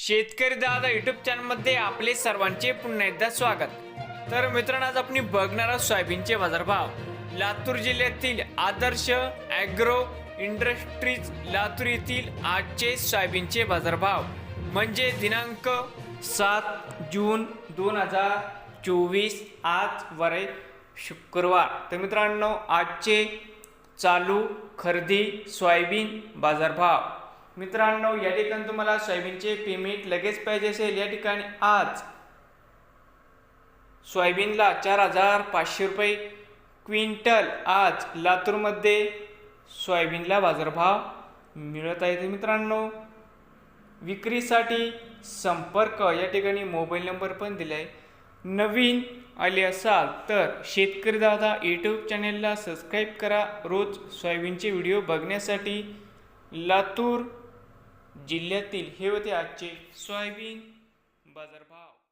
शेतकरी दादा युट्यूब चॅनलमध्ये आपले सर्वांचे पुन्हा एकदा स्वागत. तर मित्रांनो आज आपण बघणार आहोत सोयाबीनचे बाजारभाव. लातूर जिल्ह्यातील आदर्श ॲग्रो इंडस्ट्रीज लातूर येथील आजचे सोयाबीनचे बाजारभाव. म्हणजे दिनांक सात जून दोन हजार चोवीस आज वरे शुक्रवार. तर मित्रांनो आजचे चालू खरेदी सोयाबीन बाजारभाव. मित्रांनो या ठिकाणी तुम्हाला सोयाबीनचे पेमेंट लगेच पाहिजे असेल. या ठिकाणी आज सोयाबीनला चार हजार पाचशे रुपये क्विंटल आज लातूरमध्ये सोयाबीनला बाजारभाव मिळत आहे. मित्रांनो विक्रीसाठी संपर्क या ठिकाणी मोबाईल नंबर पण दिला आहे नवीन आले असाल तर शेतकरी दादा यूट्यूब चॅनेलला सबस्क्राईब करा. रोज सोयाबीनचे व्हिडिओ बघण्यासाठी लातूर जिल्ह्यातील हे होते आजचे सोयाबीन बाजारभाव.